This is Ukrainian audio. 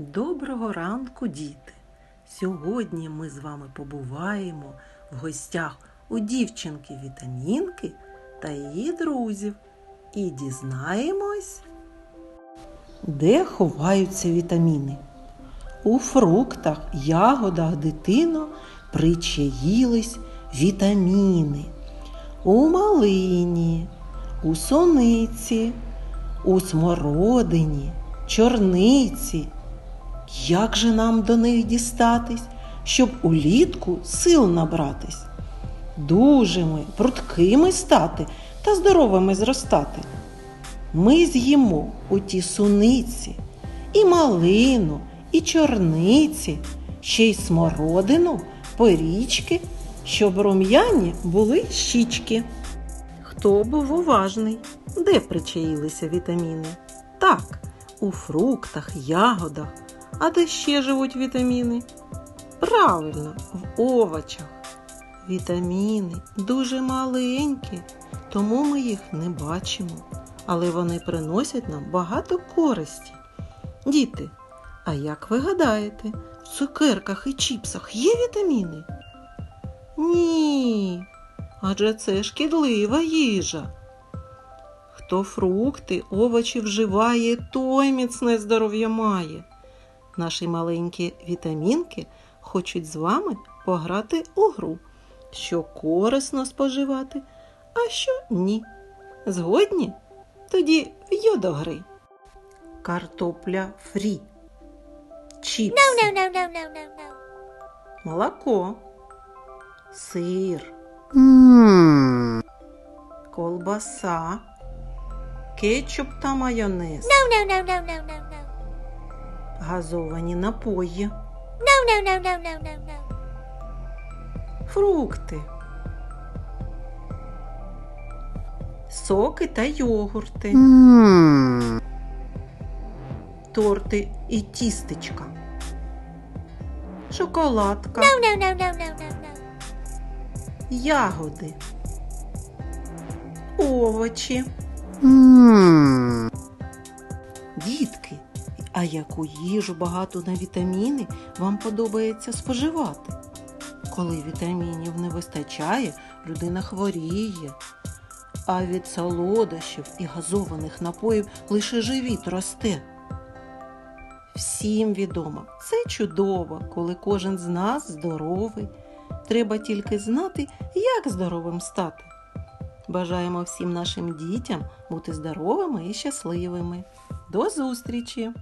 Доброго ранку, діти! Сьогодні ми з вами побуваємо в гостях у дівчинки Вітамінки та її друзів і дізнаємось, де ховаються вітаміни. У фруктах, ягодах дитино причаїлись вітаміни. У малині, у сониці, у смородині, чорниці. Як же нам до них дістатись, щоб улітку сил набратись? Дужими, прудкими стати та здоровими зростати. Ми з'їмо у ті суниці, і малину, і чорниці, ще й смородину, порічки, щоб рум'яні були щічки. Хто був уважний? Де причаїлися вітаміни? Так, у фруктах, ягодах. А де ще живуть вітаміни? Правильно, в овочах. Вітаміни дуже маленькі, тому ми їх не бачимо, але вони приносять нам багато користі. Діти, а як ви гадаєте, в цукерках і чіпсах є вітаміни? Ні, адже це шкідлива їжа. Хто фрукти, овочі вживає, той міцне здоров'я має. Наші маленькі вітамінки хочуть з вами пограти у гру, що корисно споживати, а що ні. Згодні? Тоді йо до гри. Картопля фрі. Чіпси. No, no, no, no, no, no, no. Молоко. Сир. Колбаса. Кетчуп та майонез. No, no, no, no, no, no. Газовані напої. No, no, no, no, no, no, no. Фрукти. Соки та йогурти. Торти і тістечка. Шоколадка. No, no, no, no, no, no, no. Ягоди. Овочі. Дітки, а яку їжу багато на вітаміни вам подобається споживати? Коли вітамінів не вистачає, людина хворіє. А від солодощів і газованих напоїв лише живіт росте. Всім відомо, це чудово, коли кожен з нас здоровий. Треба тільки знати, як здоровим стати. Бажаємо всім нашим дітям бути здоровими і щасливими. До зустрічі!